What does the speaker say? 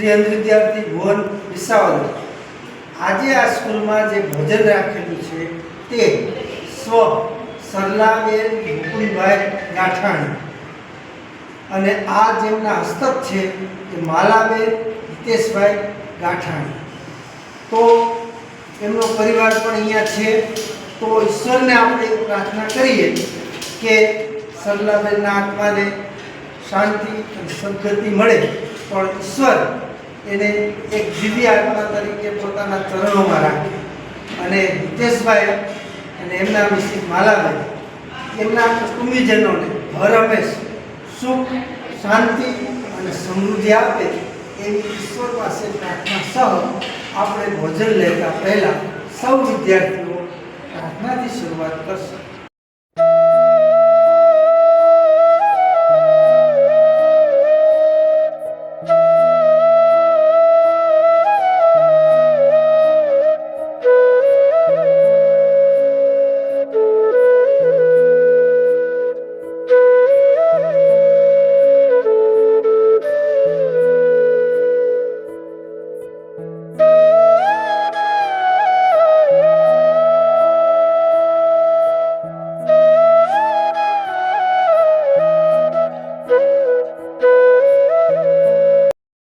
શ્રી અંધ વિદ્યાર્થી ભુવન વિસાવલ આજે આ સ્કૂલમાં જે ભોજન રાખેલું છે તે સ્વ સરલાબેન મુકુલભાઈ ગાંઠાણી. અને આ જેમના હસ્તક છે એ માલાબેન હિતેશભાઈ ગાંઠાણી. તો એમનો પરિવાર પણ અહીંયા છે. તો ઈશ્વરને આપણે પ્રાર્થના કરીએ કે સરલાબેનના આત્માને શાંતિ અને સદગતિ મળે. પણ ઈશ્વર એને એક દિવ્ય આત્મા તરીકે પોતાના ચરણોમાં રાખી. અને હિતેશભાઈ અને એમના મિસિસ માલાભાઈ એમના કુટુંબીજનોને હર હંમેશ સુખ, શાંતિ અને સમૃદ્ધિ આપે એવી ઈશ્વર પાસે પ્રાર્થના સહ આપણે ભોજન લેતા પહેલાં સૌ વિદ્યાર્થીઓ પ્રાર્થનાથી શરૂઆત કરશે.